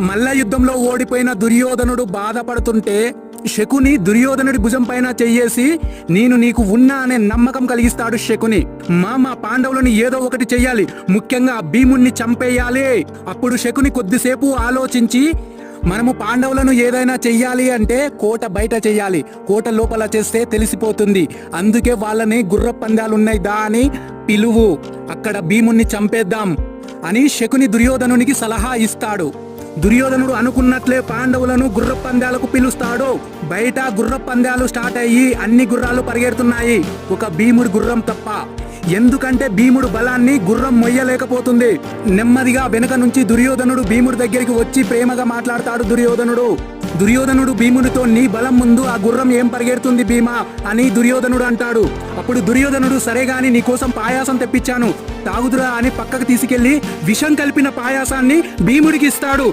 మల్ల యుద్ధంలో ఓడిపోయిన దుర్యోధనుడు బాధపడుతుంటే శకుని దుర్యోధనుడి భుజం పైన చెయ్యేసి నేను నీకు ఉన్నా అనే నమ్మకం కలిగిస్తాడు శకుని. మా మా పాండవులను ఏదో ఒకటి చెయ్యాలి. ముఖ్యంగా భీముణ్ణి చంపేయాలి. అప్పుడు శకుని కొద్దిసేపు ఆలోచించి మనము పాండవులను ఏదైనా చెయ్యాలి అంటే కోట బయట చెయ్యాలి. కోట లోపల చేస్తే తెలిసిపోతుంది. అందుకే వాళ్ళని గుర్ర పందాలున్నాయి దా అని పిలువు. అక్కడ భీముణ్ణి చంపేద్దాం అని శకుని దుర్యోధనునికి సలహా ఇస్తాడు. దుర్యోధనుడు అనుకున్నట్లే పాండవులను గుర్ర పందాలకు పిలుస్తాడు. బయట గుర్ర పందాలు స్టార్ట్ అయ్యి అన్ని గుర్రాలు పరిగెడుతున్నాయి. ఒక భీముడి గుర్రం తప్ప. ఎందుకంటే భీముడు బలాన్ని గుర్రం మొయ్యలేకపోతుంది. నెమ్మదిగా వెనక నుంచి దుర్యోధనుడు భీముడి దగ్గరికి వచ్చి ప్రేమగా మాట్లాడతాడు దుర్యోధనుడు. దుర్యోధనుడు భీమునితో నీ బలం ముందు ఆ గుర్రం ఏం పరిగెడుతుంది భీమా? అని దుర్యోధనుడు అంటాడు. అప్పుడు దుర్యోధనుడు సరే గాని నీకోసం పాయాసం తెప్పించాను. తాగుదురా అని పక్కకు తీసుకెళ్ళి విషం కలిపిన పాయాసాన్ని భీముడికి ఇస్తాడు.